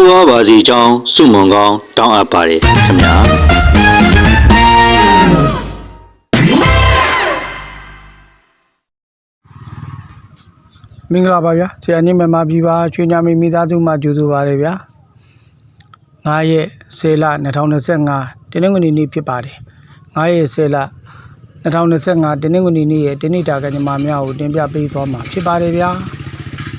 တိုးဝါပါစီကြောင်းစုမုံကောင်းတောင်းအပ်ပါတယ်ခင်ဗျာမင်္ဂလာပါဗျာဆရာညမမပြည်ပါချွေညာမီမိသားစုမှကြိုဆိုပါရဗျာ9ရက်10လ2025တင်းငွေနေ့ဖြစ်ပါတယ်9ရက်10လ2025တင်းငွေနေ့ရဲ့တင်းနေတာကညီမများကိုတင်ပြပေးသွားမှာဖြစ်ပါတယ်ဗျာ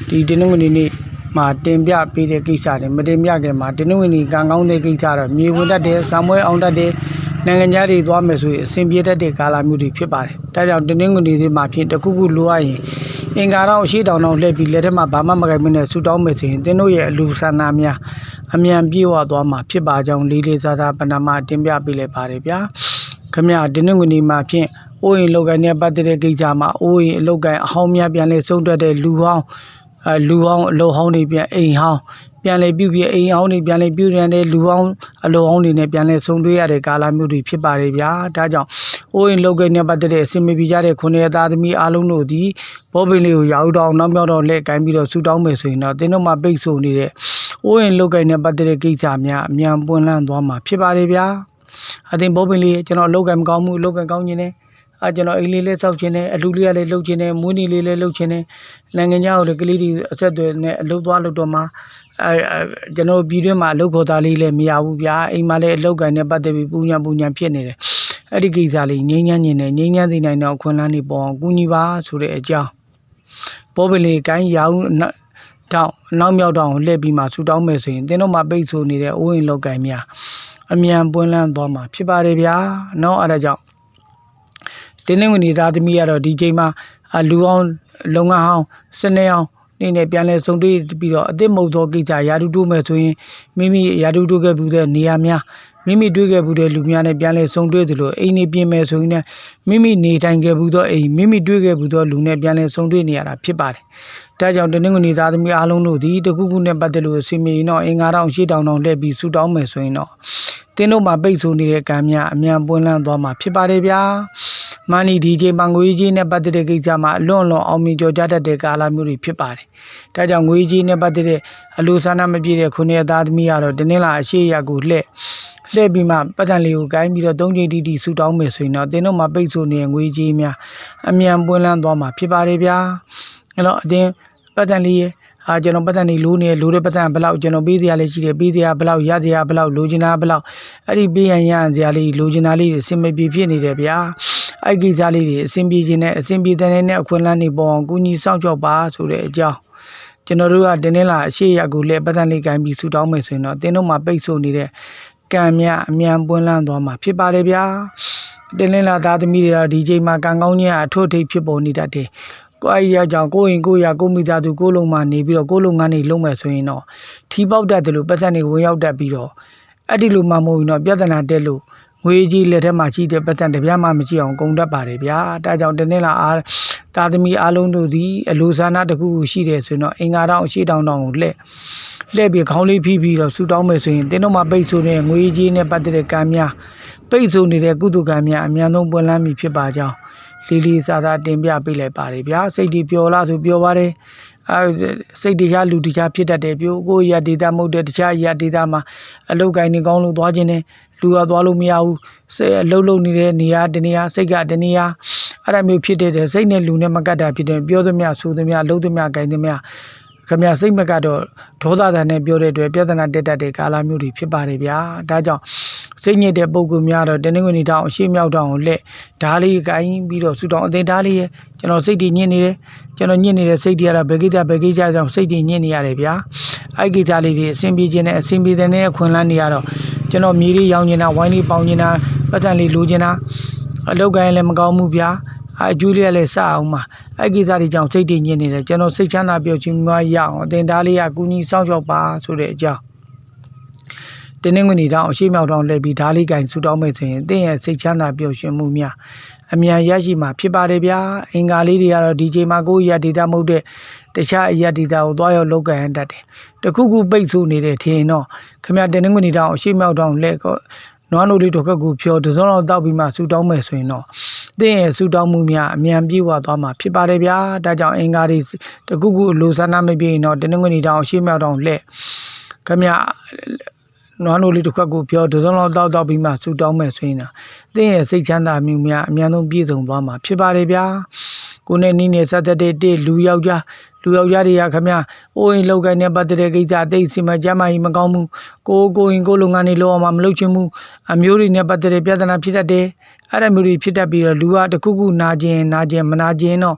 ဒီတင်းငွေနေ့ မှာတင်ပြပေးတဲ့ကိစ္စတွေမတင်ပြခင်မှာတင်းငွေနေ့ကံကောင်းတဲ့ကိစ္စတော့မြေဝင်တတ်တယ်ဆံမွဲအောင်တတ်တယ်နိုင်ငံခြားတွေသွားမယ်ဆိုရင်အဆင်ပြေတတ်တဲ့ကာလမျိုးတွေဖြစ်ပါတယ်ဒါကြောင့်တင်းငွေနေ့တွေမှာဖြစ်တစ်ခုခုလိုအပ်ရင်အင်္ဂါတော့အရှိတောင်တော့လှည့်ပြီးလက်ထက်မှာဘာမှမကိုင်မနဲ့ဆူတောင်းမယ်ဆိုရင်သင်တို့ရဲ့အလူဆန္ဒများအမြန်ပြေဝသွားမှာဖြစ်ပါကြောင်းလေးလေးစားစားပဏာမတင်ပြပေးလိုက်ပါတယ်ဗျာခမရဒီနေ့ငွေဒီမှာဖြင့်အိုးရင်လောက်ကိုင်းနဲ့ပတ်သက်တဲ့ကိစ္စမှာအိုးရင်အလောက်ကိုင်းအဟောင်းများပြန်လဲဆုံးတွက်တဲ့လူဟောင်း အဲလူဟောင်းအလုံဟောင်းတွေပြန်အိမ်ဟောင်းပြန်လဲပြုတ်ပြအိမ်ဟောင်းတွေပြန်လဲပြုတ်ရတဲ့လူဟောင်းအလုံဟောင်းတွေနဲ့ပြန်လဲဆုံးတွေ့ရတဲ့ကာလမျိုးတွေဖြစ်ပါတယ်ဗျာဒါကြောင့်အိုးရင်လောက်ကိုင်းနဲ့ပတ်သက်တဲ့အစီအမပြေကြတဲ့ခုနှစ်သားသမီးအားလုံးတို့ဒီဘောပင်လေးကိုရောက်တော့နောက်မြောက်တော့လှည့်ကိုင်းပြီးတော့ဆူတောင်းမယ်ဆိုရင်တော့တင်းတို့မှပိတ်ဆို့နေတဲ့အိုးရင်လုတ်ကိုင်းနဲ့ပတ်သက်တဲ့ကိစ္စများအမြန်ပွင့်လန်းသွားမှာဖြစ်ပါတယ်ဗျာအတင်ဘောပင်လေးကျွန်တော်အလုတ်ကိုင်းမကောင်းဘူးအလုတ်ကိုင်းကောင်းခြင်းနဲ့ အာကျွန်တော်အိမ်လေးလေးစောက်ခြင်းနဲ့အလူလေးကလည်းလှုပ်ခြင်းနဲ့မွေးနေ့လေးလည်းလှုပ်ခြင်းနဲ့နိုင်ငံခြားကိုလည်းကလေးတွေအဆက်အသွယ်နဲ့အလုပ်သွားလုပ်တော့မှအဲကျွန်တော်ပြည်တွင်းမှာအလုပ်ခေါ်တာလေးလည်းမရဘူးဗျာအိမ်မှာလည်းအလုပ်ကန်နဲ့ပတ်သက်ပြီးပူညာပူညာဖြစ်နေတယ်အဲ့ဒီကိစ္စလေးငြိမ်းချမ်းနေတယ်ငြိမ်းချမ်းသိနိုင်တော့အခွင့်အလမ်းတွေပေါ်အောင်ကူညီပါဆိုတဲ့အကြောင်းပေါ်ပလေကိုင်းရောင်းတောင်နောက်မြောက်တောင်ကိုလှည့်ပြီးမှဆူတောင်းမယ်ဆိုရင်တင်းတို့မှာပိတ်ဆိုနေတဲ့အိုးအိမ်လောက်ကင်များအမြန်ပွင့်လန်းသွားမှာဖြစ်ပါတယ်ဗျာ။နောက်အဲ့ဒါကြောင့် တင်းနေဝင်သားသမီးကတော့ဒီချိန်မှာအလူအောင်လုပ်ငန်းဟောင်းစနေအောင်နေနဲ့ပြန်လဲစုံတွေ့ပြီးတော့အစ်စ်မဟုတ်သောကိစ္စရာထူးတိုးမယ်ဆိုရင်မိမိရာထူးတိုးခဲ့ဘူးတဲ့နေရာများမိမိတွေ့ခဲ့ဘူးတဲ့လူများနဲ့ပြန်လဲစုံတွေ့သလိုအိမ်နေပြင်မယ်ဆိုရင်လည်းမိမိနေထိုင်ခဲ့ဘူးသောအိမ်မိမိတွေ့ခဲ့ဘူးသောလူနဲ့ပြန်လဲစုံတွေ့နေရတာဖြစ်ပါတယ်။ဒါကြောင့်တနင်္ဂနွေသားသမီးအားလုံးတို့သည်တခုခုနဲ့ပတ်သက်လို့အစီအမင်းတော့အင်္ဂါတောင်ရှေ့တောင်တောင်လှည့်ပြီးဆူတောင်းမယ်ဆိုရင်တော့ တင်းတို့မှာပိတ်ဆို့နေတဲ့ကံများအမြန်ပွင့်လန်းသွားမှာဖြစ်ပါတယ်ဗျာ။မန်နီဒီဂျေမန်ငွေကြီးနဲ့ပတ်သက်တဲ့ကိစ္စမှာအလွန်အလွန်အောင်မြင်ကြော်ကြားတတ်တဲ့ကာလမျိုးတွေဖြစ်ပါတယ်။ဒါကြောင့်ငွေကြီးနဲ့ပတ်သက်တဲ့အလူဆန္ဒမပြည့်တဲ့ခုနှစ်သားသမီးကတော့တနင်္လာအရှိရက်ကိုလှည့်လှည့်ပြီးမှပတ်တန်လေးကိုကိုင်းပြီးတော့သုံးချိန်တီးတီးဆူတောင်းမယ်ဆိုရင်တော့တင်းတို့မှာပိတ်ဆို့နေတဲ့ငွေကြီးများအမြန်ပွင့်လန်းသွားမှာဖြစ်ပါတယ်ဗျာ။အဲ့တော့အတင်းပတ်တန်လေးရဲ့ အာကျွန်တော်ပတ်သက်နေလိုနေလိုတဲ့ပတ်သက်ဘယ်လောက်ကျွန်တော်ပေးစရာလေးရှိတယ်ပေးစရာဘယ်လောက်ရစရာဘယ်လောက်လိုချင်တာဘယ်လောက်အဲ့ဒီပေးရန်ရန်စရာလေးလိုချင်တာလေးအဆင်မပြေဖြစ်နေတယ်ဗျာအဲ့ဒီကိစ္စလေးတွေအဆင်ပြေခြင်းနဲ့အဆင်ပြေတဲ့နဲ့အခွင့်အလမ်းတွေပေါ်အောင်ကူညီစောင့်ရှောက်ပါဆိုတဲ့အကြောင်းကျွန်တော်တို့ကတင်းနေလာအရှိရက်ကိုလည်းပတ်သက်လေးကိုင်းပြီးဆူတောင်းမယ်ဆိုရင်တော့တင်းတို့မှာပိတ်ဆို့နေတဲ့ကံမြအမြန်ပွင့်လန်းသွားမှာဖြစ်ပါတယ်ဗျာတင်းနေလာသားသမီးတွေတော့ဒီချိန်မှာကံကောင်းခြင်းအထွတ်ထိပ်ဖြစ်ပေါ်နေတတ်တယ် ကိုယ်အရာကြောင့်ကိုယ်ရင်ကိုယ်ရကိုမိသားစုကိုလုံးမနေပြီးတော့ကိုလုံးငန်းနေလုံးမယ်ဆိုရင်တော့ထီပေါက်တတ်တယ်လို့ပတ်သက်နေဝင်ရောက်တတ်ပြီးတော့အဲ့ဒီလိုမှမဟုတ်ရင်တော့ပြဿနာတက်လို့ငွေကြီးလက်ထက်မှာရှိတဲ့ပတ်သက်တပြားမှမရှိအောင်ကုန်တတ်ပါတယ်ဗျာဒါကြောင့်တနေ့လာအားသားသမီးအားလုံးတို့သည်အလိုဆန္ဒတစ်ခုခုရှိတယ်ဆိုရင်တော့အင်္ဂါတောင်အရှိတောင်တောင်ကိုလှည့်လှည့်ပြီးခေါင်းလေးဖိပြီးတော့ဆူတောင်းမယ်ဆိုရင်တင်းတို့မှာပိတ်ဆိုတဲ့ငွေကြီးနဲ့ပတ်သက်တဲ့ကံများပိတ်ဆိုနေတဲ့ကုသကံများအများဆုံးပွင့်လန်းပြီဖြစ်ပါကြောင်း လေးလေးစားစားတင်ပြပေးလိုက်ပါတယ်ဗျာစိတ်ဒီပျော်လားဆိုပျော်ပါတယ်အဲစိတ်တရားလူတရားဖြစ်တတ်တယ်ပြိုကိုရဒေတာမဟုတ်တဲ့တခြားရဒေတာမှာအလုတ်ကိုင်းနေကောင်းလို့သွားခြင်းနဲ့လူကသွားလို့မရဘူးစိတ်အလုတ်လုတ်နေတဲ့နေရာတနေရာစိတ်ကတနေရာအဲ့ဒါမျိုးဖြစ်တဲ့စိတ်နဲ့လူနဲ့မကတ်တာဖြစ်တယ်ပြောသမျှဆိုသမျှအလုတ်သမျှကိုင်းသမျှခမရစိတ်မကတော့ဒေါသတန်နဲ့ပြောတဲ့အတွက်ပြဿနာတက်တတ်တဲ့ကာလမျိုးတွေဖြစ်ပါတယ်ဗျာဒါကြောင့် စိတ်ညစ်တဲ့ပုံကူများတော့တင်းနှင်းတောင်အရှိမြောက်တောင်ကိုလက်ဓားလေးကိုင်းပြီးတော့ဆူတောင်းအသင်ဓားလေးရဲ့ကျွန်တော်စိတ်တည်ညစ်နေတယ်ကျွန်တော်ညစ်နေတဲ့စိတ်တွေကတော့ဘယ်ကိစ္စဘယ်ကိစ္စကြောင့်စိတ်တည်ညစ်နေရတယ်ဗျာအဲ့ကိစ္စလေးတွေအဆင်ပြေခြင်းနဲ့အဆင်ပြေတဲ့နဲ့အခွင့်အလမ်းတွေကတော့ကျွန်တော်မြေလေးရောင်းနေတာဝိုင်းလေးပေါင်နေတာပတ်စံလေးလိုချင်တာအလောက်ကိုင်းလည်းမကောင်းဘူးဗျာအကျိုးလေးကလည်းစအောင်ပါအဲ့ကိစ္စတွေကြောင့်စိတ်တည်ညစ်နေတယ်ကျွန်တော်စိတ်ချမ်းသာပျော်ရွှင်မှုရအောင်အသင်ဓားလေးကကူညီစောင့်ရှောက်ပါဆိုတဲ့အကြောင်း တင်းနှင်းငွေနေတောင်အရှိမြောက်တောင်လှည့်ပြီးဓာလေးကင်ဆူတောင်းမဲ့ဆိုရင်တင်းရဲ့စိတ်ချမ်းသာပျော်ရွှင်မှုများအမြန်ရရှိမှာဖြစ်ပါတယ်ဗျာအင်္ဂါလေးတွေကတော့ဒီချိန်မှာကိုယ့်ရဒေတာမဟုတ်တဲ့တခြားအရာဒေတာကိုသွားရောက်လောက်ကန်တတ်တယ်တခုခုပိတ်ဆို့နေတဲ့ထင်တော့ခမရတင်းနှင်းငွေနေတောင်အရှိမြောက်တောင်လှည့်ကောနွားနိုလေးတစ်ခက်ကိုဖြောတစုံတော့တောက်ပြီးမှဆူတောင်းမဲ့ဆိုရင်တော့တင်းရဲ့ဆူတောင်းမှုများအမြန်ပြေဝသွားမှာဖြစ်ပါတယ်ဗျာဒါကြောင့်အင်္ဂါတွေတခုခုလိုဆန္ဒမပြေရင်တော့တင်းနှင်းငွေနေတောင်အရှိမြောက်တောင်လှည့်ခမရ နွားနိုးလေးတစ်ခွက်ကိုပြောဒဇုံလောက်တောက်တောက်ပြီးမှဆူတောင်းမဲ့ဆိုရင်တော့တင်းရဲ့စိတ်ချမ်းသာမှုများအများဆုံးပြည့်စုံသွားမှာဖြစ်ပါတယ်ဗျာကိုနဲ့နီးနေဆက်သက်တဲ့တစ်လူယောက်ျားလူယောက်ျားတွေကခမအိုးရင်လောက်ကိုင်းနဲ့ပတ်သက်တဲ့ကိစ္စအသိစီမကြမ်းမာကြီးမကောင်းဘူးကိုကိုရင်ကိုလုပ်ငန်းတွေလုပ်အောင်မလုပ်ချင်ဘူးအမျိုးတွေနဲ့ပတ်သက်တဲ့ပြဿနာဖြစ်တတ်တယ်အဲ့ဒါမျိုးတွေဖြစ်တတ်ပြီးတော့လူကတစ်ခုခုနာကျင်နာကျင်မနာကျင်တော့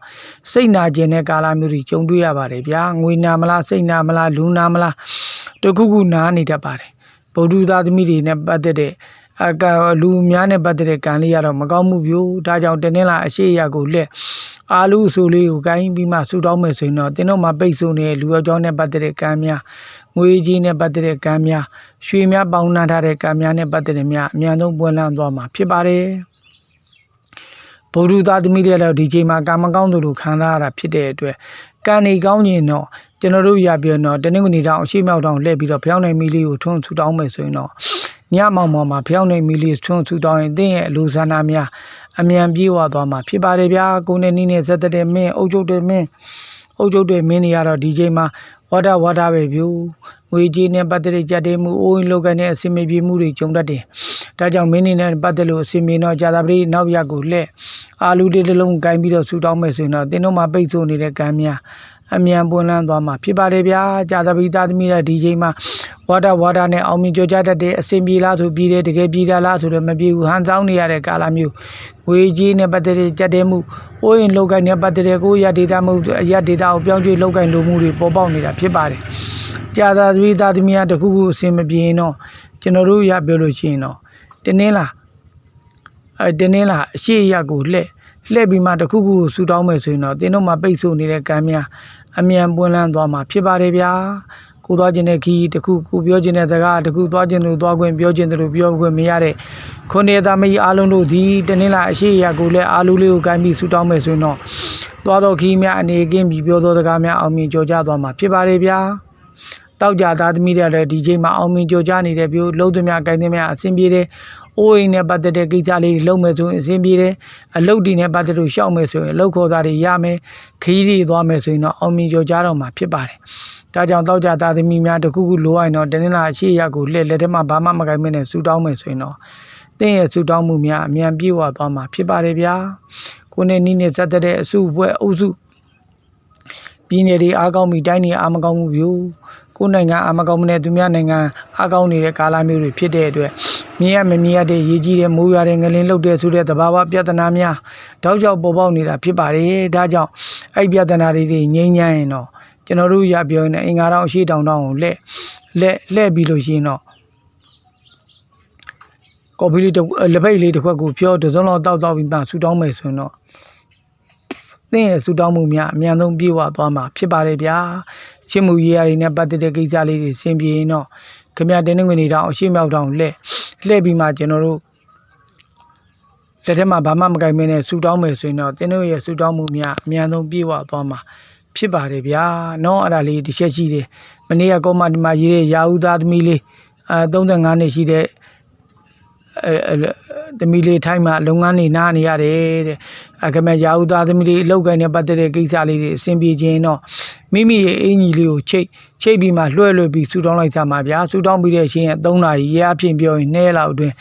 စိတ်နာကျင်တဲ့ကာလမျိုးတွေကြုံတွေ့ရပါတယ်ဗျာငွေနာမလားစိတ်နာမလားလူနာမလားတစ်ခုခုနာနေတတ်ပါတယ် ဗုဒ္ဓသားသမီးတွေနဲ့ပတ်သက်တဲ့အကလူများနဲ့ပတ်သက်တဲ့ကံလေးရတော့မကောင်းမှုပြို့ဒါကြောင့်တင်းင်းလာအရှိအရာကိုလက်အာလူအဆိုလေးကိုကိုင်းပြီးမှဆူတောင်းမယ်ဆိုရင်တော့တင်းတို့မှာပိတ်ဆို့နေတဲ့လူရောကြောင်းနဲ့ပတ်သက်တဲ့ကံများငွေကြီးနဲ့ပတ်သက်တဲ့ကံများရွှေများပေါင်းနှံထားတဲ့ကံများနဲ့ပတ်သက်တဲ့များအများဆုံးပွင့်လန်းသွားမှာဖြစ်ပါတယ်ဗုဒ္ဓသားသမီးတွေလည်းဒီချိန်မှာကာမကောင်းသူတို့ခံစားရတာဖြစ်တဲ့အတွက် ကံနေကောင်းရင်တော့ကျွန်တော်တို့ရပြတော့တနင်္ဂနွေတောင်အရှိမြောက်တောင်လှည့်ပြီးတော့ဖျောင်းနေမီလေးကိုထွန်းဆူတောင်းမယ်ဆိုရင်တော့ညမောင်မောင်မှာဖျောင်းနေမီလေးထွန်းဆူတောင်းရင်တင်းရဲ့အလိုဆန္ဒများအမြန်ပြေဝသွားမှာဖြစ်ပါတယ်ဗျာကိုနေနီးနဲ့ဇက်သက်တဲ့မင်းအုတ်ချုပ်တဲ့မင်းအုတ်ချုပ်တဲ့မင်းတွေကတော့ဒီချိန်မှာ ဝါဒဝါဒပဲဗျူငွေကြေးနဲ့ပတ်သက်တဲ့ကြက်တဲမှုအိုးရင်လောက်ကနေအစင်မပြေမှုတွေကြုံတတ်တယ်။ဒါကြောင့်မင်းနေနဲ့ပတ်သက်လို့အစင်ပြေတော့ကြာသပတေးနောက်ရက်ကိုလှည့်အာလူတွေတစ်လုံးကင်ပြီးတော့ဆူတောင်းမယ်ဆိုရင်တော့တင်းတို့မှာပိတ်ဆို့နေတဲ့ကံများ အမြန်ပွင့်လန်းသွားမှာဖြစ်ပါတယ်ဗျာကြာသပတေးသားသမီးတဲ့ဒီချိန်မှာဝါဒဝါဒနဲ့အောင်မြင်ကြကြတတ်တဲ့အစင်ပြေလားဆိုပြီးတယ်တကယ်ပြေတာလားဆိုတော့မပြေဘူးဟန်ဆောင်နေရတဲ့ကာလမျိုးငွေကြေးနဲ့ပတ်သက်တဲ့ကြက်တဲမှုအိုးရင်လောက်ကင်နဲ့ပတ်သက်တဲ့ကိုရဒေတာမှုရဒေတာကိုပြောင်းရွှေ့လောက်ကင်လိုမှုတွေပေါ်ပေါက်နေတာဖြစ်ပါတယ်ကြာသပတေးသားသမီးကတခုခုအစင်မပြေရင်တော့ကျွန်တော်တို့ရပြောလို့ရှိရင်တော့တင်းင်းလားအဲတင်းင်းလားအရှိအရကိုလှည့်လှည့်ပြီးမှတခုခုကိုဆူတောင်းမယ်ဆိုရင်တော့တင်းတို့မှာပိတ်ဆို့နေတဲ့ကံများ အမြန်ပွင့်လန်းသွားမှာဖြစ်ပါတယ်ဗျာကိုသွားခြင်းတဲ့ခီးတခုကိုပြောခြင်းတဲ့စကားတခုသွားခြင်းလို့သွားခွင့်ပြောခြင်းတို့ပြောခွင့်မရတဲ့ခုနှစ်သမီးအားလုံးတို့ဒီတင်းင်းလားအရှိအရကိုလည်းအားလုံးလေးကိုကိုင်းပြီးဆူတောင်းမယ်ဆိုရင်တော့သွားတော့ခီးများအနေကင်းပြီးပြောသောစကားများအောင်မြင်ကြော်ကြသွားမှာဖြစ်ပါတယ်ဗျာတောက်ကြသားသမီးတွေလည်းဒီချိန်မှာအောင်မြင်ကြိုးကြနေတဲ့ပြို့လုံးသမျှကိုင်းသမျှအဆင်ပြေတယ်။ အိုးအိမ်နဲ့ပတ်သက်တဲ့ကိစ္စလေးလုံးမယ်ဆိုရင်အဆင်ပြေတယ်။အလုပ်တွေနဲ့ပတ်သက်လို့ရှောက်မယ်ဆိုရင်အလုပ်ခေါ်သားတွေရမယ်။ခရီးတွေသွားမယ်ဆိုရင်တော့အောင်မြင်ကြိုးကြတော့မှာဖြစ်ပါတယ်။ဒါကြောင့်တောက်ကြသားသမီးများတခုခုလိုရရင်တော့တနင်္လာအရှိရက်ကိုလက်လက်ထဲမှာဘာမှမကိုင်းမနဲ့ဆူတောင်းမယ်ဆိုရင်တော့တင်းရဲ့ဆူတောင်းမှုများအမြန်ပြေဝသွားမှာဖြစ်ပါတယ်ဗျာ။ကိုနဲ့နီးနဲ့ဇက်တဲ့အစုအဖွဲ့အုပ်စုပြည်နယ်တွေအားကောင်းပြီးတိုင်းတွေအားမကောင်းဘူးဗျို့ ကိုယ်နိုင်ငံအားမကောင်းမနဲ့သူများနိုင်ငံအားကောင်းနေတဲ့ကာလမျိုးတွေဖြစ်တဲ့အတွက်မြင်ရမမြင်ရတဲ့ရေးကြီးတဲ့မိုးရွာတဲ့ငလင်းလှုပ်တဲ့ဆိုတဲ့သဘာဝပြဿနာများတောက်လျှောက်ပေါ်ပေါက်နေတာဖြစ်ပါတယ်ဒါကြောင့်အဲ့ပြဿနာတွေတွေငြိမ်းချမ်းရင်တော့ကျွန်တော်တို့ရပြောရင်အင်္ဂါတောင်အရှိတောင်တောင်ကိုလက်လက်လှည့်ပြီးလို့ရှိရင်တော့ကော်ဖီလေးတစ်လက်ပိတ်လေးတစ်ခွက်ကိုဖြောတစုံလောက်တောက်တောက်ပြီးမှဆူတောင်းမယ်ဆိုရင်တော့သင်ရဲ့ဆူတောင်းမှုများအများဆုံးပြေဝသွားမှာဖြစ်ပါတယ်ဗျာ ရှင်းမှုရေးရာတွေနဲ့ပတ်သက်တဲ့ကိစ္စလေးတွေဆင်ပြေရင်တော့ခင်ဗျာတင်းနေငွေနေတောင်အရှိမြောက်တောင်လှည့်လှည့်ပြီးမှကျွန်တော်တို့လက်ထက်မှာဘာမှမကင်မင်းနဲ့ဆူတောင်းမယ်ဆိုရင်တော့တင်းတို့ရဲ့ဆူတောင်းမှုများအများဆုံးပြေဝသွားမှာဖြစ်ပါတယ်ဗျာ။နော်အဲ့ဒါလေးတစ်ချက်ရှိတယ်။မနေ့ကကောမဒီမှာရေးတဲ့ရာဦးသားသမီးလေးအဲ35နှစ်ရှိတဲ့ သမီးလေးထိုင်းမှာလုပ်ငန်းနေနားနေရတယ်တဲ့အခမရာဦးသားသမီးလေးအလောက်ကိုင်းနဲ့ပတ်သက်တဲ့ကိစ္စလေးတွေအဆင်ပြေခြင်းတော့မိမိရဲ့အင်ကြီးလေးကိုချိတ်ချိတ်ပြီးမှလွှဲလွှဲပြီးဆူတောင်းလိုက်ကြမှာဗျာဆူတောင်းပြီးတဲ့အချိန်က3နာရီရအဖြစ်ပြောရင်2လောက်အတွင်း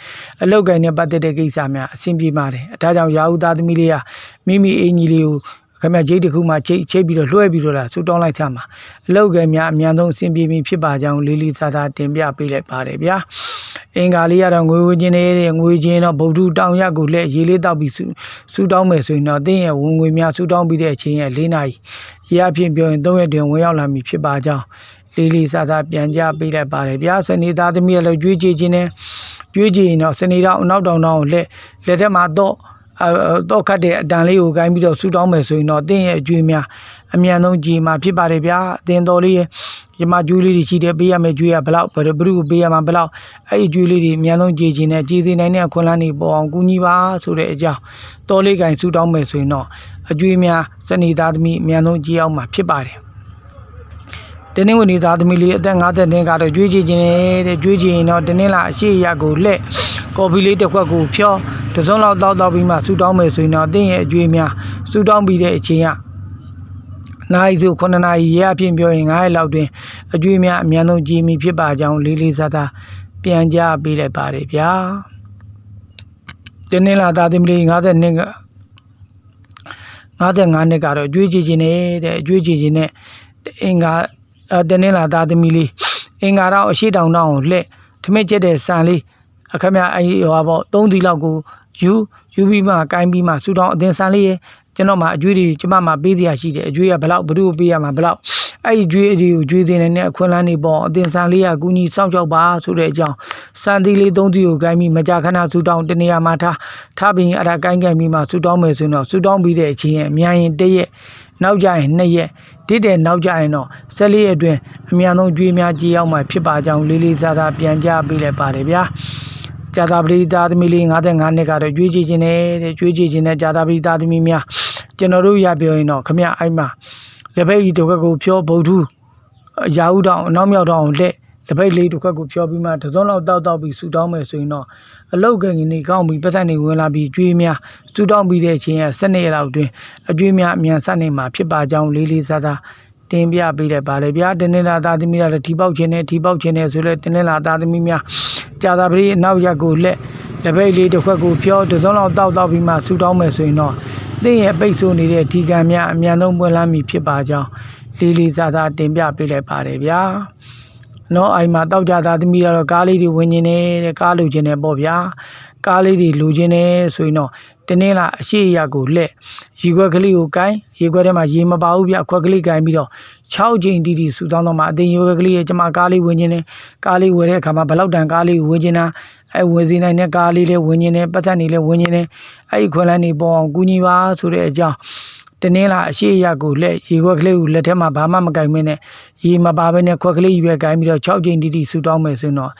အလောက်ကိုင်းနဲ့ပတ်သက်တဲ့ကိစ္စများအဆင်ပြေပါတယ်အဲဒါကြောင့်ရာဦးသားသမီးလေးကမိမိအင်ကြီးလေးကို ခင်ဗျဂျိတ်တစ်ခုမှချိတ်ချိတ်ပြီးတော့လွှဲပြီးတော့လာဆူတောင်းလိုက်ချမှာအလောက်ကများအမြန်ဆုံးအဆင်ပြေပြီဖြစ်ပါကြောင်းလေးလေးစားစားတင်ပြပေးလိုက်ပါတယ်ဗျာအင်္ဂါလေးကတော့ငွေဝချင်းနေတဲ့ငွေချင်းတော့ဗုဒ္ဓတောင်ရကိုလက်ရေးလေးတောက်ပြီးဆူတောင်းမယ်ဆိုရင်တော့အင်းရဲ့ဝင်ငွေများဆူတောင်းပြီးတဲ့အချိန်ရဲ့၄နာရီရအဖြစ်ပြောရင်၃ရက်တွင်ဝင်ရောက်လာမည်ဖြစ်ပါကြောင်းလေးလေးစားစားပြန်ကြပေးလိုက်ပါတယ်ဗျာစနေသားသမီးလည်းကြွေးကြည့်ခြင်းနဲ့ကြွေးကြည့်ရင်တော့စနေတော့အနောက်တောင်တောင်ကိုလက်လက်ထက်မှာတော့အဲ တော့ခတ်တဲ့အတန်လေးကိုဂိုင်းပြီးတော့ဆူတောင်းမယ်ဆိုရင်တော့တင်းရဲ့အကျွေးများအမြန်ဆုံးကြည်မှာဖြစ်ပါတယ်ဗျာအတင်းတော်လေးရဲ့ဒီမှာကျွေးလေးတွေရှိတယ်ပေးရမယ်ကျွေးရဘယ်လောက်ဘယ်လိုဘယ်လိုပေးရမှာဘယ်လောက်အဲ့ဒီကျွေးလေးတွေအမြန်ဆုံးကြည်ခြင်းနဲ့ကြည်သိနိုင်တဲ့အခွင့်အလမ်းတွေပေါ်အောင်ကူညီပါဆိုတဲ့အကြောင်းတော်လေးဂိုင်းဆူတောင်းမယ်ဆိုရင်တော့အကျွေးများစနေသားသမီးအမြန်ဆုံးကြည်အောင်မှာဖြစ်ပါတယ်တင်းနှင်းဝင်နေသားသမီးလေးအသက်50နှစ်ကတော့ကြွေးကြည့်ခြင်းတဲ့ကြွေးကြည့်ရင်တော့တင်းနှင်းလာအရှိရကိုလက် ကော်ဖီလေးတစ်ခွက်ကိုဖြောတစ်စုံလောက်တောက်တောက်ပြီးမှဆူတောင်းမယ်ဆိုရင်တော့တင်းရဲ့အကျွေးများဆူတောင်းပြီးတဲ့အချိန်ကနိုင်စု9နာရီရအဖြစ်ပြောရင်9ရက်လောက်တွင်အကျွေးများအများဆုံးကြည်မီဖြစ်ပါကြောင်းလေးလေးစားစားပြန်ကြပေးလိုက်ပါတယ်ဗျာတင်းနှင်းလာသားသမီးလေး50နှစ်က55နှစ်ကတော့ကြွေးကြည့်ခြင်းနဲ့တဲ့အကျွေးကြည့်ခြင်းနဲ့အင်္ဂါအဲတနင်္လာသားသမီးလေးအင်္ဂါတော့အရှိတောင်တောင်ကိုလှက်ထမင်းကျက်တဲ့ဆန်လေး အခမအဲဟောပေါ့၃ဒီလောက်ကိုယူယူပြီးမှကိုင်းပြီးမှဆူတောင်းအတင်ဆန်လေးရဲ့ကျွန်တော်မှအကျွေးတွေကျမမှပေးစရာရှိတယ်အကျွေးကဘလောက်ဘ누구ပေးရမှာဘလောက်အဲ့ဒီကျွေးအဒီကိုကျွေးစင်းနေတဲ့အခွင့်အလန်းတွေပေါ့အတင်ဆန်လေးကကူညီစောင့်ရှောက်ပါဆိုတဲ့အကြောင်းစံသီးလေး၃သီးကိုကိုင်းပြီးမကြာခဏဆူတောင်းတနေရာမှာထားထားပြီးအဲ့ဒါကိုင်းကိုင်းပြီးမှဆူတောင်းမယ်ဆိုရင်တော့ဆူတောင်းပြီးတဲ့အချိန်ရဲ့အများရင်တရက်နောက်ကြရင်2ရက်တိတဲ့နောက်ကြရင်တော့14ရက်အတွင်းအမြန်ဆုံးကြွေးများကြီးရောက်မှဖြစ်ပါကြောင်းလေးလေးစားစားပြန်ကြပေးလိုက်ပါတယ်ဗျာ ဇာတာပရိသားသမီးလေး55နှစ်ကတော့ကြွေးကြည့်ခြင်းနဲ့တဲ့ကြွေးကြည့်ခြင်းနဲ့ဇာတာပရိသားသမီးများကျွန်တော်တို့ရပြောရင်တော့ခမအိုက်မှာလက်ဖက်ကြီးတစ်ခွက်ကိုဖြောဗုဒ္ဓရာဟုတောင်အနောက်မြောက်တောင်လက်လက်ဖက်လေးတစ်ခွက်ကိုဖြောပြီးမှတစ်စုံလောက်တောက်တောက်ပြီးဆူတောင်းမယ်ဆိုရင်တော့အလုတ်ကငနေကောင်းပြီးပတ်သက်နေဝင်လာပြီးကြွေးများဆူတောင်းပြီးတဲ့အချိန်က7နှစ်လောက်အတွင်းအကြွေးများအမြန်ဆက်နေမှာဖြစ်ပါကြောင်းလေးလေးစားစားတင်ပြပေးလိုက်ပါလေဗျာတင်းနေတာသားသမီးကလည်းထီပေါက်ခြင်းနဲ့ထီပေါက်ခြင်းနဲ့ဆိုလဲတင်းနေတာသားသမီးများ ကြာသာပရိအနောက်ရက်ကိုလက်လက်ပိတ်လေးတစ်ခွက်ကိုဖြောတစ်စုံလောက်တောက်တောက်ပြီးမှဆူတောင်းမယ်ဆိုရင်တော့သင်ရဲ့ပိတ်ဆိုးနေတဲ့ဒီကံများအမြန်ဆုံးပွင့်လန်းမည်ဖြစ်ပါကြောင်းလေးလေးစားစားတင်ပြပေးလိုက်ပါတယ်ဗျာနော်အိမ်မှာတောက်ကြသားသမီးကတော့ကားလေးတွေဝင်နေတယ်ကားလိုချင်တယ်ပေါ့ဗျာ ကားလေးတွေလိုချင်တယ်ဆိုရင်တော့တင်းနှင်းလာအရှိအရာကိုလက်ရေခွက်ကလေးကိုကိုင်းရေခွက်ထဲမှာရေမပါဘူးဗျခွက်ကလေးကိုင်းပြီးတော့6ချိန်တီတီဆူတောင်းတော့မှအတင်ရေခွက်ကလေးရဲ့ကျမကားလေးဝင်ခြင်းနဲ့ကားလေးဝယ်တဲ့အခါမှာဘလောက်တန်ကားလေးကိုဝင်ခြင်းတာအဲဝင်စီနိုင်တဲ့ကားလေးလေးဝင်ခြင်းနဲ့ပတ်သက်နေလဲဝင်ခြင်းနဲ့အဲ့ဒီခွက်လန်းနေပေါ်အောင်ကူညီပါဆိုတဲ့အကြောင်းတနင်္လာအရှိအရာကိုလက်ရေခွက်ကလေးကိုလက်ထဲမှာဘာမှမကင်မင်းနဲ့ရေမပါဘဲနဲ့ခွက်ကလေးကြီးပဲကင်ပြီးတော့6ချိန်တီတီဆူတောင်းမယ်ဆိုရင်တော့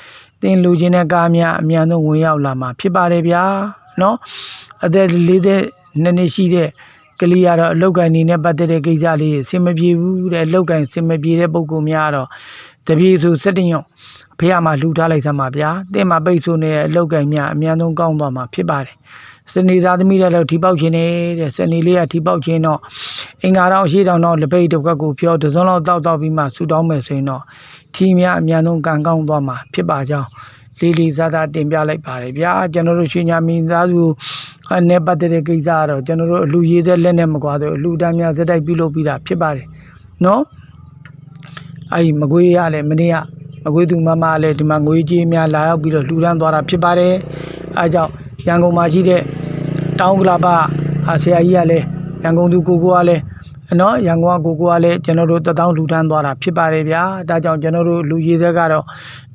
တင်လူချင်းတဲ့ကားများအမြန်ဆုံးဝင်ရောက်လာမှာဖြစ်ပါတယ်ဗျာနော်အသက်၄သက်နှစ်နှစ်ရှိတဲ့ကလေးကတော့အလောက်ကန်နေနဲ့ပတ်သက်တဲ့ကိစ္စလေးအဆင်မပြေဘူးတဲ့အလောက်ကန်အဆင်မပြေတဲ့ပုံကူများတော့တပြေဆိုစက်တင်ညော့ဖေးရမှာလှူထားလိုက်စမ်းပါဗျာတဲ့မှာပိတ်ဆိုနေတဲ့အလောက်ကန်များအမြန်ဆုံးကောင်းသွားမှာဖြစ်ပါတယ်စနေသားသမီးလည်းလောက်ထီပေါက်ခြင်းနေတဲ့စနေလေးကထီပေါက်ခြင်းတော့အင်္ဂါတော့ရှေ့တောင်တော့လက်ပိတ်တစ်ခွက်ကိုပြောတစ်စုံလောက်တောက်တောက်ပြီးမှဆူတောင်းမယ်ဆိုရင်တော့ ထီများအမြန်ဆုံးကန်ကောင်းသွားမှာဖြစ်ပါကြောင်းလေးလေးစားစားတင်ပြလိုက်ပါတယ်ဗျာကျွန်တော်တို့ရွှေညာမီသားစုအနေပတ်တဲ့ကိစ္စကတော့ကျွန်တော်တို့အလူရေးတဲ့လက်နဲ့မကွာတော့အလူတန်းများစက်တိုက်ပြုလုပ်ပြီးတာဖြစ်ပါတယ်နော်အဲ့ဒီမကွေးရလည်းမနေ့ကမကွေးသူမမလည်းဒီမှာငွေကြေးများလာရောက်ပြီးတော့လှူဒန်းသွားတာဖြစ်ပါတယ်အဲကြောင့်ရန်ကုန်မှာရှိတဲ့တောင်းကလာပအာဆရာကြီးကလည်းရန်ကုန်သူကိုကိုကလည်း နော်ရန်ကုန်ကကိုကိုကလည်းကျွန်တော်တို့တထောင်လှူဒန်းသွားတာဖြစ်ပါတယ်ဗျာဒါကြောင့်ကျွန်တော်တို့လူရည်သက်ကတော့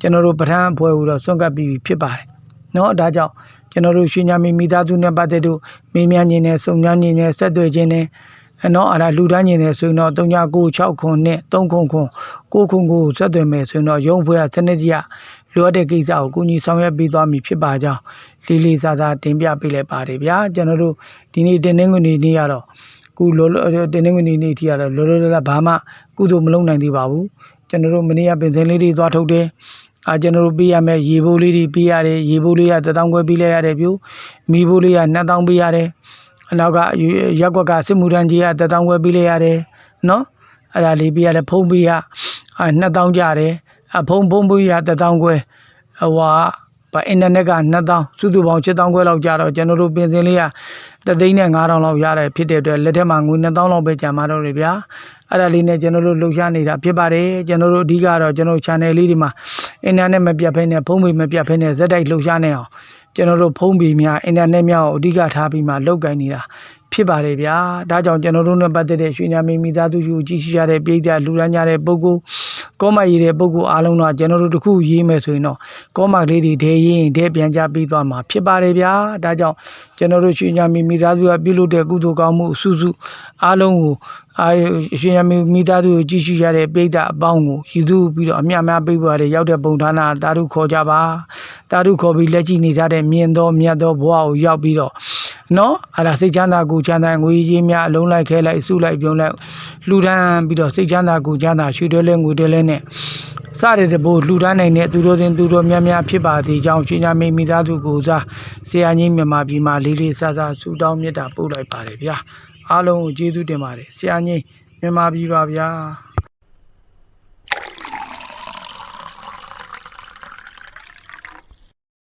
ကျွန်တော်တို့ပထမအဖွဲ့ကိုတော့စွန့်ကပ်ပြီးဖြစ်ပါတယ်နော်ဒါကြောင့်ကျွန်တော်တို့ရွှေညာမီမိသားစုနဲ့ပတ်သက်လို့မေးမြန်းခြင်းနဲ့စုံစမ်းခြင်းနဲ့ဆက်သွယ်ခြင်းနဲ့အနော်အဲ့ဒါလူတန်းခြင်းနဲ့ဆိုရင်တော့3996ခွန်နဲ့3ခွန်ခွန်6ခွန်ကိုဆက်သွယ်မယ်ဆိုရင်တော့ရုံးဖွဲ့စနစ်ကြီးကလိုအပ်တဲ့ကိစ္စကိုကိုကြီးဆောင်ရွက်ပေးသွားမည်ဖြစ်ပါကြောင်းလေးလေးစားစားတင်ပြပေးလိုက်ပါတယ်ဗျာကျွန်တော်တို့ဒီနေ့တင်းနှင်းငွေနေ့ရတော့ ခုလောလောတင်းနှင်းငွေနေ့ထိရတော့လောလောလတ်လတ်ဘာမှကုသိုလ်မလုပ်နိုင်သေးပါဘူးကျွန်တော်တို့မနေ့ကပင်စင်လေးတွေသွားထုတ်တယ်အာကျွန်တော်တို့ပေးရမယ်ရေဘိုးလေးတွေပေးရတယ်ရေဘိုးလေးက1000ခွဲပေးလိုက်ရတယ်ပြိုမီဘိုးလေးက2000ပေးရတယ်အနောက်ကရက်ကွက်ကစစ်မှုထမ်းကြီးက1000ခွဲပေးလိုက်ရတယ်နော်အဲ့ဒါလေးပေးရတယ်ဖုံးပေးရ2000ကြတယ်အဖုံးဖုံးပေးရ1000ခွဲဟိုဟာပါအင်တာနက်က2000စုစုပေါင်း7000ခွဲလောက်ကြတော့ကျွန်တော်တို့ပင်စင်လေးက တသိန်းနဲ့9000လောက်ရတယ်ဖြစ်တဲ့အတွက်လက်ထက်မှာငွေ2000လောက်ပဲကျန်มาတော့တယ်ဗျာအဲ့ဒါလေးနဲ့ကျွန်တော်တို့လှုပ်ရှားနေတာဖြစ်ပါတယ်ကျွန်တော်တို့အဓိကတော့ကျွန်တော် channel လေးဒီမှာအင်တာနက်မပြတ်ဖဲနဲ့ဖုန်းပေမပြတ်ဖဲနဲ့ဇက်တိုက်လှုပ်ရှားနေအောင်ကျွန်တော်တို့ဖုန်းပေများအင်တာနက်များကိုအဓိကထားပြီးမှလောက်ကင်နေတာဖြစ်ပါတယ်ဗျာဒါကြောင့်ကျွန်တော်တို့နဲ့ပတ်သက်တဲ့ရွှေညာမင်းမိသားစုကိုကြည့်ရှိရတဲ့ပြည်သက်လူရန်ကြတဲ့ပုဂ္ဂိုလ် ကောမရေးတဲ့ပုဂ္ဂိုလ်အားလုံးတော့ကျွန်တော်တို့တစ်ခုရေးမယ်ဆိုရင်တော့ကောမလေးတွေဒဲရေးရင်ဒဲပြန်ကြပြီးသွားမှာဖြစ်ပါတယ်ဗျာဒါကြောင့်ကျွန်တော်တို့ရွှေညာမင်းမိသားစုကပြုလုပ်တဲ့ကုသိုလ်ကောင်းမှုအစုစုအားလုံးကိုအာရွှေညာမင်းမိသားစုကိုကြည့်ရှိရတဲ့ပြည်သက်အပေါင်းကိုယူစုပြီးတော့အမြတ်များပေးပါတယ်ရောက်တဲ့ပုံဌာနတာရုခေါ်ကြပါတာရုခေါ်ပြီးလက်ကြည့်နေကြတဲ့မြင်သောမြတ်သောဘဝကိုရောက်ပြီးတော့ နော်အဲ့ဒါစိတ်ချမ်းသာကိုယ်ချမ်းသာငွေကြီးများအလုံးလိုက်ခဲလိုက်စုလိုက်ပြုံးလိုက်လှူဒန်းပြီးတော့စိတ်ချမ်းသာကိုယ်ချမ်းသာရွှေတွဲလဲငွေတွဲလဲနဲ့စတဲ့တဘို့လှူဒန်းနိုင်တဲ့သူတို့စဉ်သူတို့များများဖြစ်ပါသည်ကြောင့်ရှင်ညာမိမိသားစုကိုယ်စားဆရာကြီးမြန်မာပြည်မှာလေးလေးဆဆဆူတောင်းမေတ္တာပို့လိုက်ပါတယ်ဗျာအားလုံးကိုကျေးဇူးတင်ပါတယ်ဆရာကြီးမြန်မာပြည်ပါဗျာ